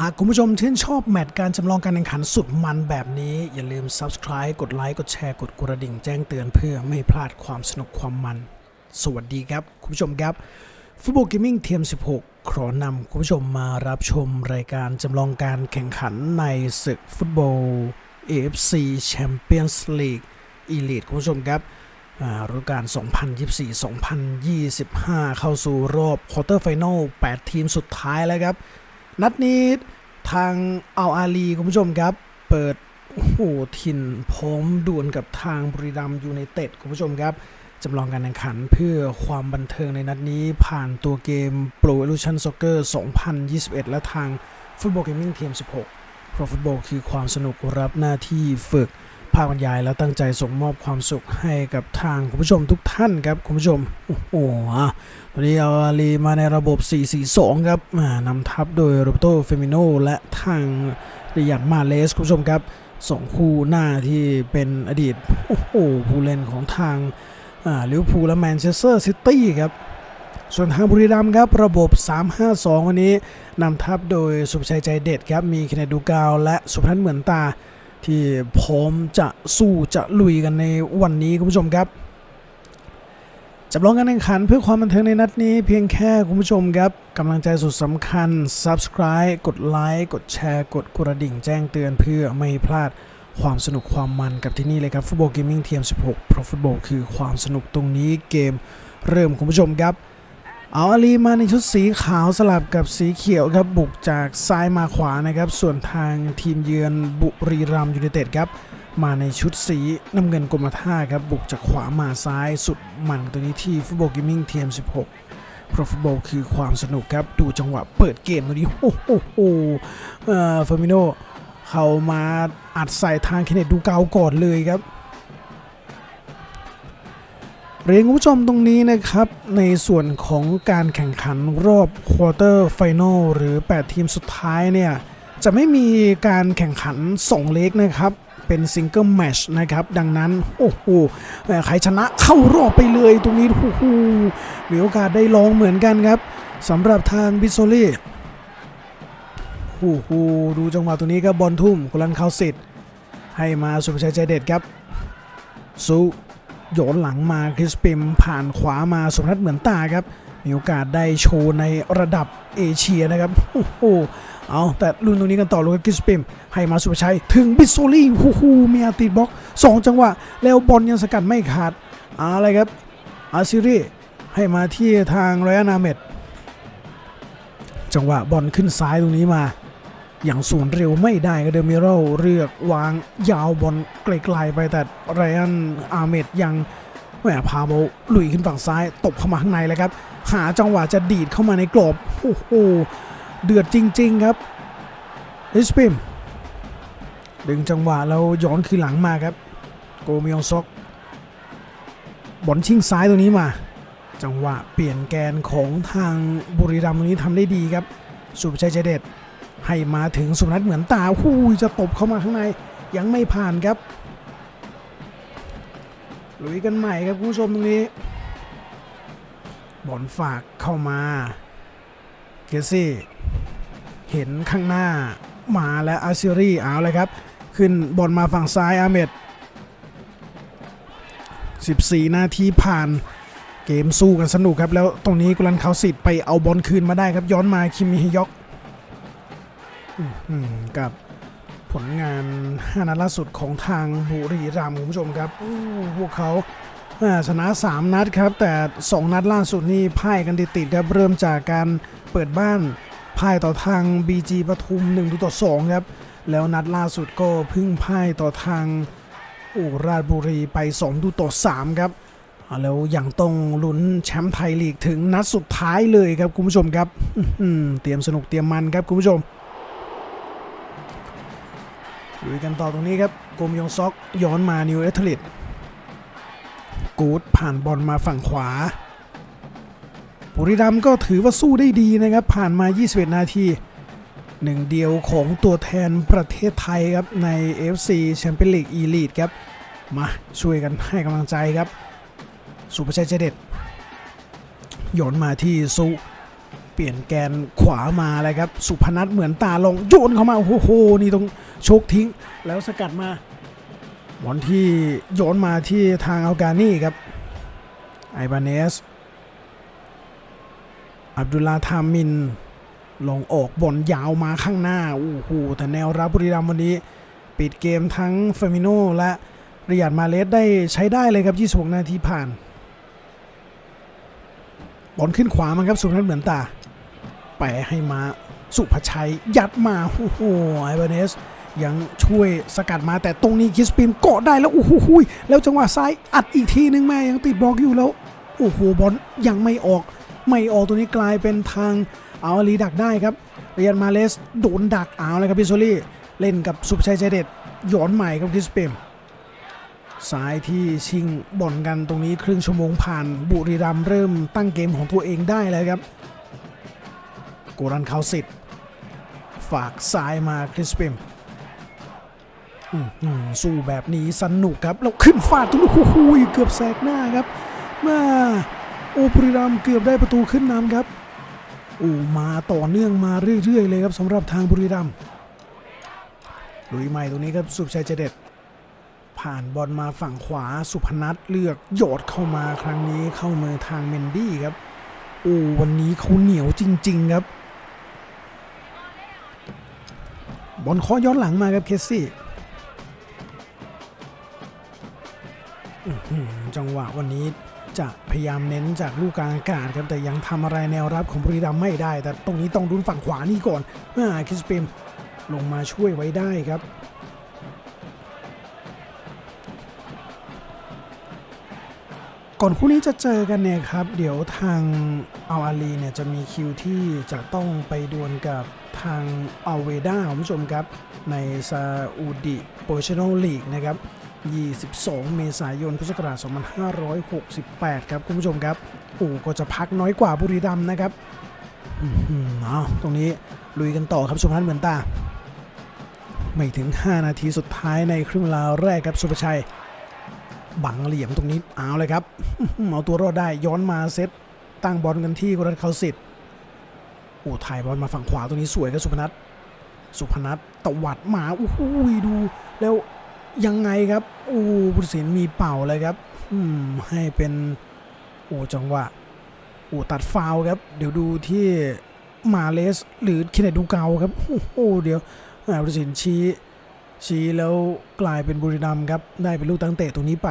หากคุณผู้ชมชื่นชอบแมตช์การจำลองการแข่งขันสุดมันแบบนี้ อย่าลืม Subscribe กดไลค์ กดแชร์ กดกระดิ่งแจ้งเตือนเพื่อไม่พลาดความสนุกความมัน สวัสดีครับ คุณผู้ชมครับฟุตบอลเกมมิ่งเทียม 16 ขอนำคุณผู้ชมมารับชมรายการจำลองการแข่งขันในศึกฟุตบอล AFC Champions League Elite คุณผู้ชมครับฤดูกาล 2024-2025 เข้าสู่รอบควอเตอร์ไฟนอล8 ทีมสุดท้ายแล้วครับ นัดนี้ทางเอาอาลีคุณผู้ชมครับ เปิดโอ้โหถิ่นพร้อมดวลกับทางบริรัมยูไนเต็ดคุณผู้ชมครับจำลองการแข่งขันเพื่อความบันเทิงในนัดนี้ผ่านตัวเกม Pro Evolution Soccer 2021 และทาง Football Gaming Team 16เพราะฟุตบอลคือความสนุกรับหน้าที่ฝึก ภาคบรรยายและตั้งใจส่งมอบความสุขให้กับทางคุณผู้ชมทุกท่านครับคุณผู้ชม โอ้โหอะวันนี้เอาอาลีมาในระบบ 4-4-2 ครับนำทัพโดยโรเบโตเฟมิโนและทางเรียันมาเลสคุณผู้ชมครับสองคู่หน้าที่เป็นอดีตโอ้โหผู้เล่นของทางลิเวอร์พูลและแมนเชสเตอร์ซิตี้ครับส่วนทางบุรีรัมย์ครับระบบ 3-5-2 วันนี้นำทัพโดยสุภชัยใจเด็ดครับมีคะแนดูกาวและสุพนัทเหมือนตา ที่พร้อมจะสู้จะลุยกันในวันนี้คุณผู้ชมครับจำลองการแข่งขันเพื่อความบันเทิงในนัดนี้เพียงแค่คุณผู้ชมครับกำลังใจสุดสำคัญ Subscribe กดไลค์กดแชร์ กดกระดิ่งแจ้งเตือนเพื่อไม่พลาดความสนุกความมันกับที่นี่เลยครับฟุตบอลเกมมิ่งเทียม16 เพราะฟุตบอลคือความสนุกตรงนี้เกมเริ่มคุณผู้ชมครับ เอาอาลีมาในชุดสีขาวสลับกับสีเขียวครับบุกจากซ้ายมาขวานะครับ ส่วนทางทีมเยือนบุรีรัมยูไนเต็ดครับ มาในชุดสีน้ำเงินกรมท่าครับบุกจากขวามาซ้ายสุดมันตัวนี้ที่ฟุตบอลเกมมิ่งเทียม16เพราะฟุตบอลคือความสนุกครับ ดูจังหวะเปิดเกมตัวนี้โอ้โหโอ้เอ่อเฟอร์มิโนเขามาอัดใส่ทางเคนเนตดูเกาก่อนเลยครับ เรียนคุณผู้ชมตรงนี้นะครับ ในส่วนของการแข่งขันรอบควอเตอร์ไฟนอลหรือ 8 ทีมสุดท้ายเนี่ย จะไม่มีการแข่งขัน 2 เลกนะครับ เป็นซิงเกิลแมชนะครับ ดังนั้น โอ้โหเอ่ใครชนะเข้ารอบไปเลยตรงนี้โอ้โหมีโอกาสได้ลองเหมือนกันครับสำหรับทางบิโซลี่โอ้โหดูจังหวะตรงนี้ครับบอลทุ่มกุลันเข้าสิทธิ์ให้มาสุภชัยใจเด็ดครับสู้ โยนหลังมาคริสปิมผ่านขวามาสมนัทเหมือนตาครับ มีโอกาสได้โชว์ในระดับเอเชียนะครับโอ้โหเอาแต่ลุ้นตรงนี้กันต่อลูกคริสปิมให้มาสุภชัย ถึงบิสโซลี่โอ้โหมีอาติดบล็อกสองจังหวะ แล้วบอลยังสกัดไม่ขาดอะไรครับอาซิรีให้มาที่ทางไรอานาเมดจังหวะบอลขึ้นซ้ายตรงนี้มา อย่างสวนเร็วไม่ได้ก็เดมิโรเลือกวางยาวบอลไกลๆไปแต่ไรอันอาเมดยังแหมพาโบลุยขึ้นฝั่งซ้ายตบเข้ามาข้างในเลยครับ หาจังหวะจะดีดเข้ามาในกรอบโอ้โหเดือดจริง ๆ ครับลิสปิมดึงจังหวะแล้วย้อนคืนหลังมาครับ โกมิยองซอกบอลชิงซ้ายตรงนี้มา จังหวะเปลี่ยนแกนของทางบุรีรัมย์ตรงนี้ทำได้ดีครับสุภชัยใจเด็ด ให้มาถึงสุนัทเหมือนตาหูยจะตบเข้ามาข้างในยังไม่ผ่านครับลุยกันใหม่ครับคุณผู้ชมตรงนี้ บอลฝากเข้ามาเกซี่ เห็นข้างหน้ามาแล้วอาซิรีเอาเลยครับ ขึ้นบอลมาฝั่งซ้ายอาเมด14 นาทีผ่านเกมสู้กันสนุกครับ แล้วตรงนี้กุลันเขาสิทธิ์ไปเอาบอลคืนมาได้ครับ ย้อนมาคิมิฮยอก กับผลงาน 5 นัดล่าสุดของทางบุรีรัมย์คุณผู้ชมครับพวกเขาชนะ 3 นัดครับ แต่ 2 นัดล่าสุดนี่พ่ายกันติดๆครับ เริ่มจากการเปิดบ้านพ่ายต่อทาง BG ปทุม1ต่อ2ครับ แล้วนัดล่าสุดก็เพึ่งพ่ายต่อทางอุราชบุรีไป2ต่อ3ครับ แล้วอยังต้องลุ้นแชมป์ไทยลีกถึงนัดสุดท้ายเลยครับคุณผู้ชมครับเตรียมสนุกเตรียมมันครับคุณผู้ชม ลุยกันต่อตรงนี้ครับโกมยองซอกย้อนมานิวเอทลิตกูดผ่านบอลมาฝั่งขวาบุรีรัมก็ถือว่าสู้ได้ดีนะครับ ผ่านมา 21 นาทีหนึ่งเดียวของตัวแทนประเทศไทยครับ ใน FC Champions League Elite ครับ มาช่วยกันให้กำลังใจครับ สุภชัยเจเด็ดย้อนมาที่สุ เปลี่ยนแกนขวามาเลยครับ สุพนัทเหมือนตาลงโยนเข้ามา โอ้โห นี่ต้องโชกทิ้ง แล้วสกัดมาบอลที่โยนมาที่ทางอัลกานี่ครับ ไอบาเนส อับดุลลาทามิน ลงออกบอลยาวมาข้างหน้า โอ้โห แต่แนวรับบุรีรัมย์วันนี้ ปิดเกมทั้งเฟมิโนและเรียดมาเลสได้ใช้ได้เลยครับ 26 นาทีผ่านบอลขึ้นขวามันครับสุพนัทเหมือนตา แปะให้มาสุภชัย ยัดมาโอ้โหไอเบเนสยังช่วยสกัดมาแต่ตรงนี้คิสปินเกาะได้แล้วโอ้โหแล้วจังหวะซ้ายอัดอีกทีนึงแม่ยังติดบล็อกอยู่แล้วโอ้โหบอลยังไม่ออก ไม่ออกตัวนี้กลายเป็นทางเอาลีดักได้ครับเรียนมาเลสโดนดักเอาเลยครับพิโซลี่เล่นกับสุภชัยใจเด็ดย้อนใหม่ครับคิสเปมซ้ายที่ชิงบอลกันตรงนี้ครึ่งชั่วโมงผ่านบุรีรัมเริ่มตั้งเกมของตัวเองได้แล้วครับ กรันเขาสิทธิ์ฝากซ้ายมาคริสปมอืมสู้แบบนี้สนุกครับ แล้วขึ้นฟาดตรงนี้โอ้โหเกือบแสกหน้าครับมาโอบุรีรัมเกือบได้ประตูขึ้นนำครับโอ้มาต่อเนื่องมาเรื่อย ๆ เลยครับสำหรับทางบุรีรัมย์ลุยใหม่ตรงนี้ครับสุภชัยเจเด็ด ผ่านบอลมาฝั่งขวาสุพนัทเลือกโยดเข้ามาครั้งนี้เข้ามือทางเมนดี้ครับโอ้วันนี้เขาเหนียวจริง ๆ ครับ บอลเคอย้อนหลังมาครับเคสซี่จังหวะวันนี้จะพยายามเน้นจากลูกกลางอากาศครับแต่ยังทำอะไรแนวรับของบุรีรัมย์ไม่ได้ แต่ตรงนี้ต้องดุนฝั่งขวานี่ก่อนอ่าคิสเปมลงมาช่วยไว้ได้ครับ ก่อนคู่นี้จะเจอกันเนี่ยครับ เดี๋ยวทางอัลอาลีเนี่ยจะมีคิวที่จะต้องไปดวลกับ ทางอัลเวดาคุณผู้ชมครับ ในซาอุดิโปรเชนอลลีกนะครับ 22 เมษายน พุทธศักราช 2568 ครับ คุณผู้ชมครับโอ้ก็จะพักน้อยกว่าบุรีรัมย์นะครับอืมอืมเอาตรงนี้ลุยกันต่อครับสุพนัทเหมือนตา ไม่ถึง 5 นาทีสุดท้ายในครึ่งเวลาแรกครับสุภชัย บังเหลี่ยมตรงนี้เอาเลยครับ เอาตัวรอดได้ย้อนมาเซตตั้งบอลกันที่กรัตเขาสิทธิ์ โอ้ถ่ายบอลมาฝั่งขวาตรงนี้สวยครับสุพนัทสุพนัทตวัดหมาโอ้โหดูแล้วยังไงครับโอ้บุตรศิลป์มีเป่าเลยครับ อืมให้เป็นโอ้จังหวะโอ้ตัดฟาวครับ เดี๋ยวดูที่มาเลสหรือคินเนตดูเกาครับโอ้โหเดี๋ยวอ่าบุตรศิลป์ชี้ชี้แล้วกลายเป็นบุรีรัมย์ครับ ได้เป็นลูกตั้งเตะตรงนี้ไป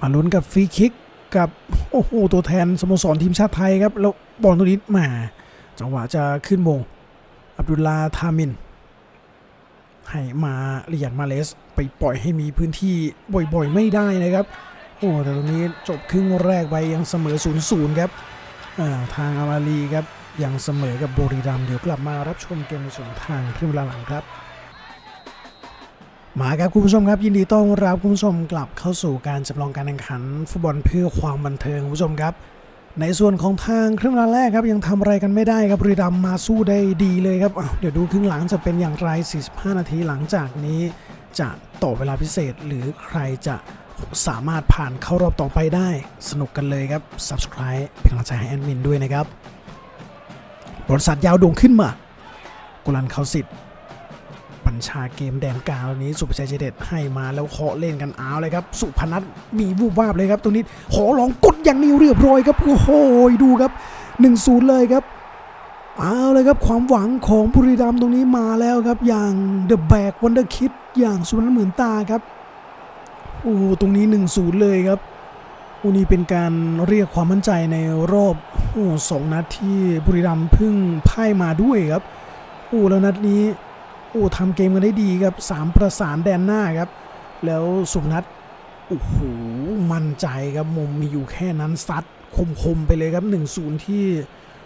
มาลุ้นกับฟรีคิก กับโอ้โหตัวแทนสโมสรทีมชาติไทยครับ แล้วบอลตรงนี้มาจังหวะจะขึ้นมง อับดุลลาทามิน ให้มาเรียนมาเลส ไปปล่อยให้มีพื้นที่บ่อยๆ ไม่ได้นะครับ โอ้แต่ตรงนี้จบครึ่งแรกไปยังเสมอ0-0ครับทางอามาลีครับยังเสมอกับบุรีรัมย์เดี๋ยวกลับมารับชมเกมในส่วนทางครึ่งเวลาหลังครับ มาครับคุณผู้ชมครับยินดีต้อนรับคุณผู้ชมกลับเข้าสู่การจำลองการแข่งขัน ฟุตบอลเพื่อความบันเทิงคุณผู้ชมครับ ในส่วนของทางครึ่งเวลาแรกครับยังทำอะไรกันไม่ได้ครับบุรีรัมมาสู้ได้ดีเลยครับเดี๋ยวดูครึ่งหลังจะเป็นอย่างไร 45 นาทีหลังจากนี้ จะต่อเวลาพิเศษ หรือใครจะสามารถผ่านเข้ารอบต่อไปได้ สนุกกันเลยครับ Subscribe เป็นกำลังใจให้แอดมินด้วยนะครับบริษัทยาวโด่งขึ้นมา กุลันเขาสิทธิ์ ชาเกมแดนกลางวันนี้สุภชัยเจเด็ดให้มาแล้วเคาะเล่นกันเอาเลยครับ สุพนัทมีวูบวาบเลยครับตรงนี้ขอลองกดอย่างนี้เรียบร้อยครับโอ้โหดูครับ1-0เลยครับเอาเลยครับความหวังของบุรีรัมย์ตรงนี้มาแล้วครับ อย่างเดอะแบกวันเดอร์คิดอย่างสุนันท์เหมือนตาครับโอ้ตรงนี้1-0เลยครับโอ้นี่เป็นการเรียกความมั่นใจในรอบโอ้สองนัดที่บุรีรัมย์เพิ่งพ่ายมาด้วยครับโอ้แล้วนัดนี้ อ้ทำเกมกันได้ดีครับสามประสานแดนหน้าครับ แล้วสุพนัทโอ้โหมั่นใจครับมุมมีอยู่แค่นั้นซัดคมๆไปเลยครับ 1-0 ที่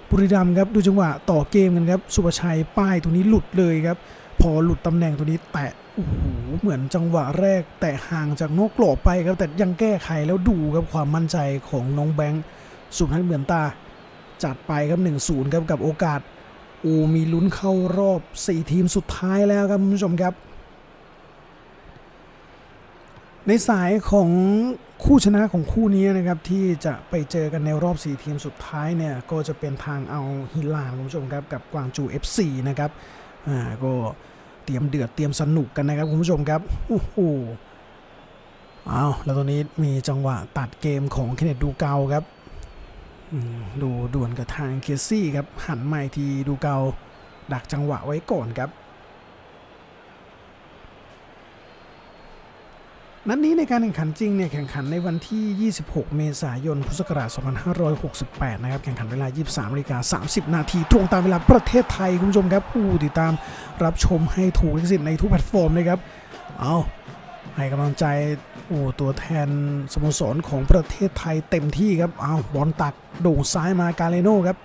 บุรีรัมย์ครับ ดูจังหวะต่อเกมกันครับ สุภชัยป้ายตัวนี้หลุดเลยครับ พอหลุดตำแหน่งตัวนี้แตะโอ้โหเหมือนจังหวะแรก แตะห่างจากนอกกรอบไปครับ แต่ยังแก้ไขแล้วดูครับความมั่นใจของน้องแบงค์สุพนัทเหมือนตา จัดไปครับ1-0ครับกับโอกาส อ้มีลุ้นเข้ารอบ 4 ทีมสุดท้ายแล้วครับคุณผู้ชมครับ ในสายของคู่ชนะของคู่นี้นะครับ ที่จะไปเจอกันในรอบ 4 ทีมสุดท้ายเนี่ย ก็จะเป็นทางเอาฮิลานคุณผู้ชมครับ กับกวางจู FC นะครับอ่าก็เตรียมเดือดเตรียมสนุกกันนะครับคุณผู้ชมครับโอ้โหเอาแล้วตรงนี้มีจังหวะตัดเกมของเคนเนตดูเกาครับ ดูด่วนกับทางเคซี่ครับ หันมาอีกทีดูเกาดักจังหวะไว้ก่อนครับ นัดนี้ในการแข่งขันจริงเนี่ยแข่งขันในวันที่ 26 เมษายน พุทธศักราช 2568 นะครับ แข่งขันเวลา 23นาฬิกา30 นาทีตรงตามเวลาประเทศไทย คุณผู้ชมครับผู้ติดตามรับชมให้ถูกลิขสิทธิ์ในทุกแพลตฟอร์มเลยครับ เอา ให้กำลังใจโอ้ตัวแทนสโมสรของประเทศไทยเต็มที่ครับเอาบอลตักโด่งซ้ายมากาเลโน่ครับ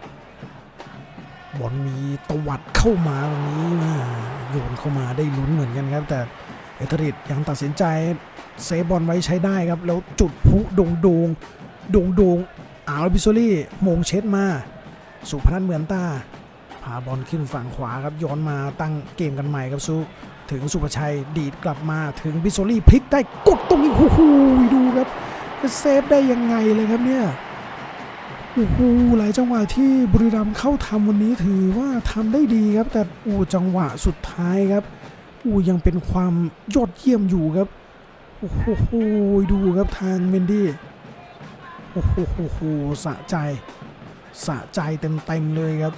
บอลมีตวัดเข้ามาตรงนี้โยนเข้ามาได้ลุ้นเหมือนกันครับ แต่เอเทริดยังตัดสินใจเซฟบอลไว้ใช้ได้ครับ แล้วจุดพุดงดงดงดงอาวบิโซลี่มงเช็ดมา สุพนัทเหมือนตาพาบอลขึ้นฝั่งขวาครับย้อนมาตั้งเกมกันใหม่ครับสุ ถึงสุภชัยดีดกลับมาถึงบิโซลี่พลิกได้กดตรงนี้โอ้โหดูครับจะเซฟได้ยังไงเลยครับเนี่ยโอ้โหหลายจังหวะที่บุรีรัมย์เข้าทำวันนี้ถือว่าทำได้ดีครับ แต่โอ้จังหวะสุดท้ายครับโอ้ยังเป็นความยอดเยี่ยมอยู่ครับโอ้โหดูครับทางเมนดี้โอ้โหสะใจ สะใจเต็มๆเลยครับ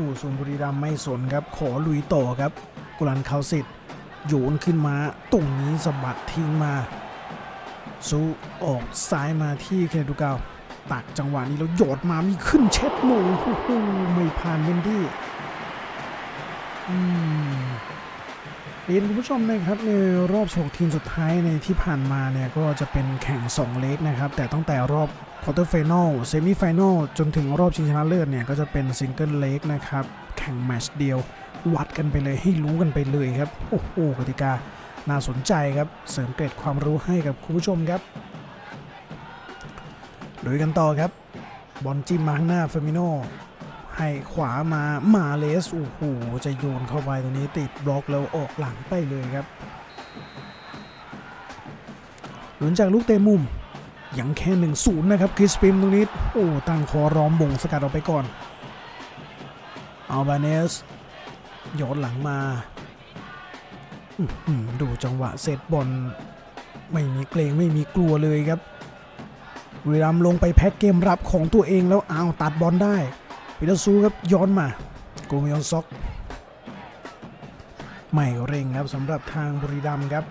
โอ้ส่วนบุรีรัมย์ไม่สนครับ ขอลุยต่อครับ กุลันเขาสิทธิ์โยนขึ้นมาตรงนี้สะบัดทิ้งมาซูออกซ้ายมาที่เคเนดูเกาตักจังหวะนี้แล้วโยดมามีขึ้นเช็ดมงโอ้โหไม่ผ่านเมนดี้เรียนคุณผู้ชมนะครับในรอบ 6 ทีมสุดท้ายในที่ผ่านมาเนี่ยก็จะเป็นแข่ง 2 เลกนะครับ แต่ตั้งแต่รอบ ควอเตอร์ไฟนอลเซมิไฟนอลจนถึงรอบชิงชนะเลิศเนี่ย ก็จะเป็นซิงเกิลเลกนะครับ แข่งแมชเดียว วัดกันไปเลยให้รู้กันไปเลยครับ โอ้โหกติกา น่าสนใจครับ เสริมเกร็ดความรู้ให้กับคุณผู้ชมครับลุยกันต่อครับ บอลจิ้มมาข้างหน้าเฟมิโนให้ขวามามาเลสโอ้โหจะโยนเข้าไปตรงนี้ติดบล็อกแล้วออกหลังไปเลยครับหลังจากลูกเตะมุม ยังแค่1นศูนย์นะครับคริสปิมตรงนี้ โอ้ตั้งคอร้อมบ่งสกัดออกไปก่อนอัลบาเนสย้อนหลังมาดูจังหวะเซตบอลไม่มีเกรงไม่มีกลัวเลยครับบุรีรัมลงไปแพ็กเกมรับของตัวเองแล้วอ้าวตัดบอลได้วิลซูครับย้อนมาโกมยอนซ็อก ไม่เร่งครับสำหรับทางบุรีรัมครับ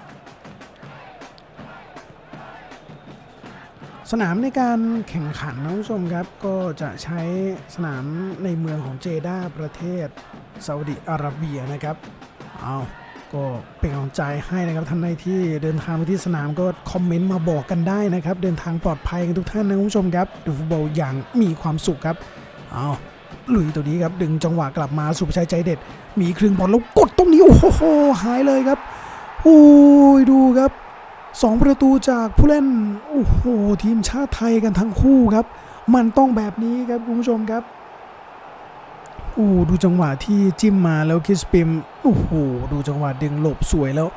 สนามในการแข่งขันนะคุณผู้ชมครับก็จะใช้สนามในเมืองของเจด้าประเทศซาอุดิอาระเบียนะครับเอาก็เป็นกำลังใจให้นะครับท่านใดที่เดินทางไปที่สนามก็คอมเมนต์มาบอกกันได้นะครับ เดินทางปลอดภัยกันทุกท่านนะคุณผู้ชมครับดูฟุตบอลอย่างมีความสุขครับเอาลุยตัวนี้ครับดึงจังหวะกลับมาสุภชัยใจเด็ด มีครึ่งบอลแล้วกดตรงนี้โอ้โหหายเลยครับโอ้ยดูครับ สองประตูจากผู้เล่น โอ้โห ทีมชาติไทยกันทั้งคู่ครับ มันต้องแบบนี้ครับคุณผู้ชมครับโอ้ดูจังหวะที่จิ้มมาแล้วคิสปิมโอ้โหดูจังหวะดึงหลบสวยแล้ว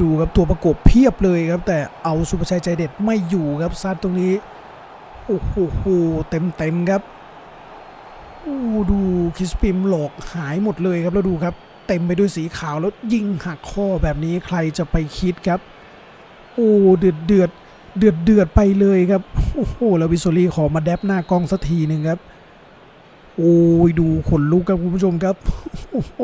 ดูครับตัวประกบเพียบเลยครับ แต่เอาสุภชัยใจเด็ดไม่อยู่ครับซัดตรงนี้โอ้โหเต็มเต็มครับโอ้ดูคิสปิมหลอกหายหมดเลยครับแล้วดูครับ เต็มไปด้วยสีขาวแล้วยิงหักข้อแบบนี้ใครจะไปคิดครับ โอ้เดือดเดือดเดือดเดือดไปเลยครับ โอ้โหแล้ววิโซลีขอมาแดบหน้ากล้องสักทีหนึ่งครับ โอ้ยดูขนลุกครับคุณผู้ชมครับ โอ้โห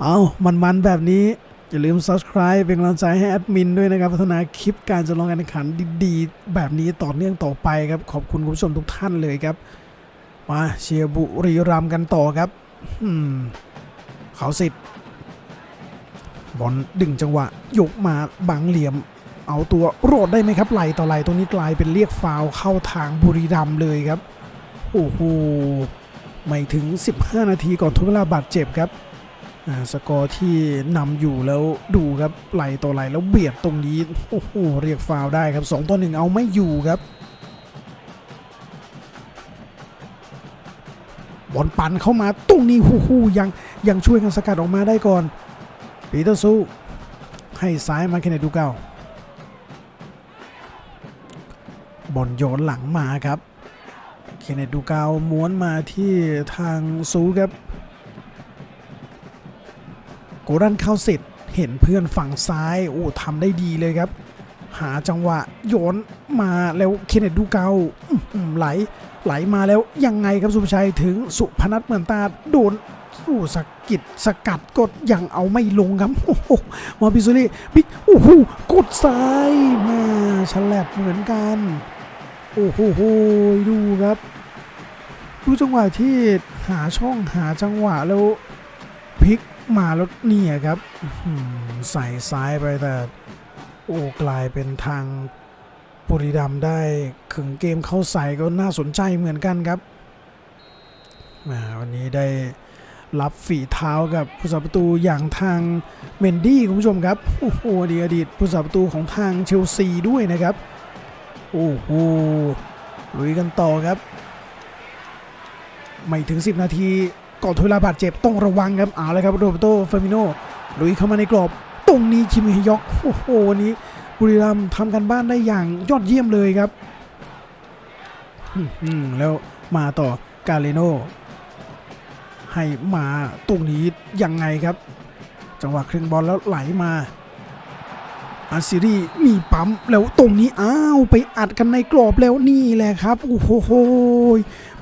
เอามันๆแบบนี้ อย่าลืม subscribe เป็นกำลังใจให้แอดมินด้วยนะครับพัฒนาคลิปการจำลองการแข่งขันดีๆ แบบนี้ต่อเนื่องต่อไปครับ ขอบคุณคุณผู้ชมทุกท่านเลยครับ มาเชียร์บุรีรัมย์กันต่อครับอืมเขาสิทธิ์บอลดึงจังหวะยกมาบังเหลี่ยม เอาตัวโรดได้ไหมครับไหลต่อไหลตรงนี้กลายเป็นเรียกฟาวเข้าทางบุรีรัมเลยครับโอ้โหไม่ถึง 15 นาทีก่อนทดเวลาบาดเจ็บครับอ่าสกอร์ที่นำอยู่แล้วดูครับไหลต่อไหลแล้วเบียดตรงนี้โอ้โหเรียกฟาวได้ครับ2ต่อ1เอาไม่อยู่ครับบอลปั่นเข้ามาตรงนี้ฮู้ฮู้ยังยังช่วยกันสกัดออกมาได้ก่อนปีเตอร์ซูให้ซ้ายมาเคนเนดูเกา บอลโยนหลังมาครับ เคนเนตดูเกาม้วนมาที่ทางซูครับโกดันเข้าสิทธิ์เห็นเพื่อนฝั่งซ้ายโอ้ทำได้ดีเลยครับ หาจังหวะโยนมาแล้วเคนเนตดูเกาไหลไหลมาแล้วยังไงครับสุภชัยถึงสุพนัทเหมือนตาโดนสู้สกิดสกัดกดยังเอาไม่ลงครับโอ้โหมาบิซุรีบิ๊กโอ้โหกดซ้ายมาฉลับเหมือนกัน โอ้โหดูครับ ดูจังหวะที่หาช่องหาจังหวะแล้วพลิกมาแล้วเนี่ยครับใส่ซ้ายไปแต่โอ้กลายเป็นทางบุรีรัมได้ขึงเกมเข้าใส่ก็น่าสนใจเหมือนกันครับมาวันนี้ได้รับฝีเท้ากับผู้สาประตูอย่างทางเมนดี้คุณผู้ชมครับ โอ้โหอดีตอดีตผู้สาประตูของทางเชลซีด้วยนะครับ โอ้โหลุยกันต่อครับ ไม่ถึง 10 นาทีก่อนทุเวลาบาดเจ็บต้องระวังครับเอาเลยครับโรเบโตเฟอร์มิโนลุยเข้ามาในกรอบ ตรงนี้คิมฮยอกโอ้โหวันนี้บุรีรัมย์ทำกันบ้านได้อย่างยอดเยี่ยมเลยครับอืมแล้วมาต่อกาเลโนให้มาตรงนี้ยังไงครับ จังหวะครึ่งบอลแล้วไหลมา อาซิรีมีปั๊มแล้วตรงนี้อ้าวไปอัดกันในกรอบแล้วนี่แหละครับโอ้โห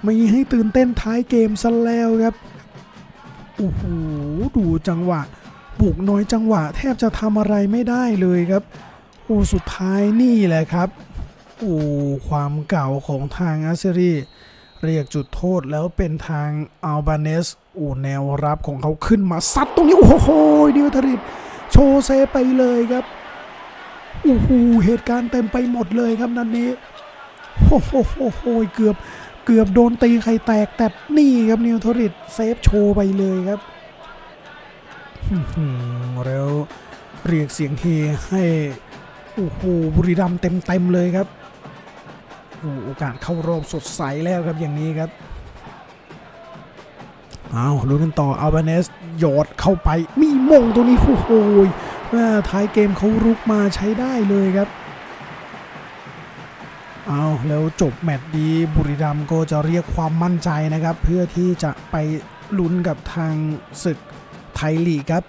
ไม่ให้ตื่นเต้นท้ายเกมซะแล้วครับโอ้โหดูจังหวะบุกน้อยจังหวะ แทบจะทำอะไรไม่ได้เลยครับโอ้สุดท้ายนี่แหละครับโอ้ความเก่าของทางอาเซรีเรียกจุดโทษแล้วเป็นทางอัลบาเนสโอ้แนวรับของเขาขึ้นมาซัดตรงนี้โอ้โหเดียวทริตโชเซไปเลยครับ โอ้โหเหตุการณ์เต็มไปหมดเลยครับนันนี้โอ้โหโหเกือบเกือบโดนตีไข่แตกแต่นี่ครับนิวทริตเซฟโชว์ไปเลยครับแล้วเรียกเสียงเฮให้โอ้โหบุรีรัมย์เต็มเต็มๆเลยครับโอ้โอกาสเข้ารอบสดใสแล้วครับอย่างนี้ครับเอาลุ้นกันต่ออัลเบเนสหยอดเข้าไปมีมงตัวนี้โอ้โห ท้ายเกมเขารุกมาใช้ได้เลยครับ เอาแล้วจบแมตช์ดีบุรีรัมย์ก็จะเรียกความมั่นใจนะครับ เพื่อที่จะไปลุ้นกับทางศึกไทยลีกครับ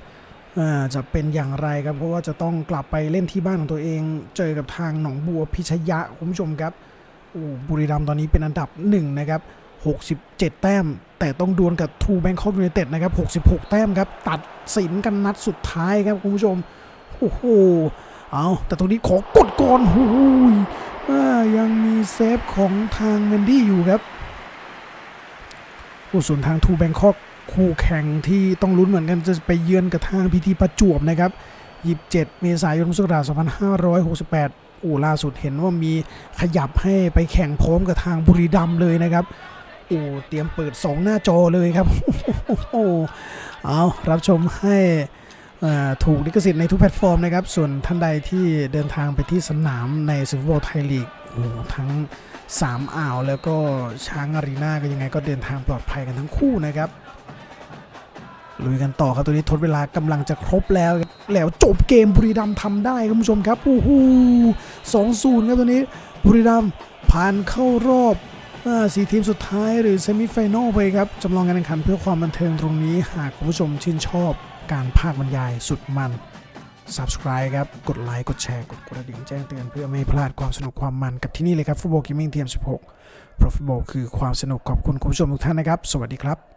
จะเป็นอย่างไรครับ เพราะว่าจะต้องกลับไปเล่นที่บ้านของตัวเอง เจอกับทางหนองบัวพิชยะคุณผู้ชมครับบุรีรัมย์ตอนนี้เป็นอันดับหนึ่งนะครับ 67 แต้ม แต่ต้องดวลกับทูแบงคอกยูไนเต็ดนะครับ 66 แต้มครับ ตัดสินกันนัดสุดท้ายครับคุณผู้ชม โอ้โห เอาแต่ตรงนี้ขอกดก่อนโอ้ยยังมีเซฟของทางเมนดี้อยู่ครับโอ้ส่วนทางทูแบงคอกคู่แข่งที่ต้องลุ้นเหมือนกันจะไปเยือนกับทางพีทีประจวบนะครับ 27 เมษายนพุทธศักราช2568 โอ้ล่าสุดเห็นว่ามีขยับให้ไปแข่งพร้อมกับทางบุรีดัมเลยนะครับ โอ้เตรียมเปิด 2 หน้าจอเลยครับโอ้เอารับชมให้ถูกลิขสิทธิ์ในทุกแพลตฟอร์มนะครับ ส่วนท่านใดที่เดินทางไปที่สนามในซูเปอร์โบว์ไทยลีกโอ้ทั้ง 3 อ่าวแล้วก็ช้างอารีนาก็ยังไงก็เดินทางปลอดภัยกันทั้งคู่นะครับลุยกันต่อครับตัวนี้ทดเวลากำลังจะครบแล้ว แล้วจบเกมบุรีรัมย์ทำได้คุณผู้ชมครับโอ้โหสองศูนย์ครับตัวนี้บุรีรัมย์ผ่านเข้ารอบ สี่ทีมสุดท้ายหรือเซมิไฟแนลไปครับจำลองการแข่งขันเพื่อความบันเทิงตรงนี้ หากคุณผู้ชมชื่นชอบการภาคบรรยายสุดมัน Subscribe ครับ กดไลค์ กดแชร์ กดกระดิ่งแจ้งเตือนเพื่อไม่พลาดความสนุกความมันกับที่นี่เลยครับฟุตบอลกิมมิ่งเทียม16เพราะฟุตบอลคือความสนุกขอบคุณคุณผู้ชมทุกท่านนะครับ สวัสดีครับ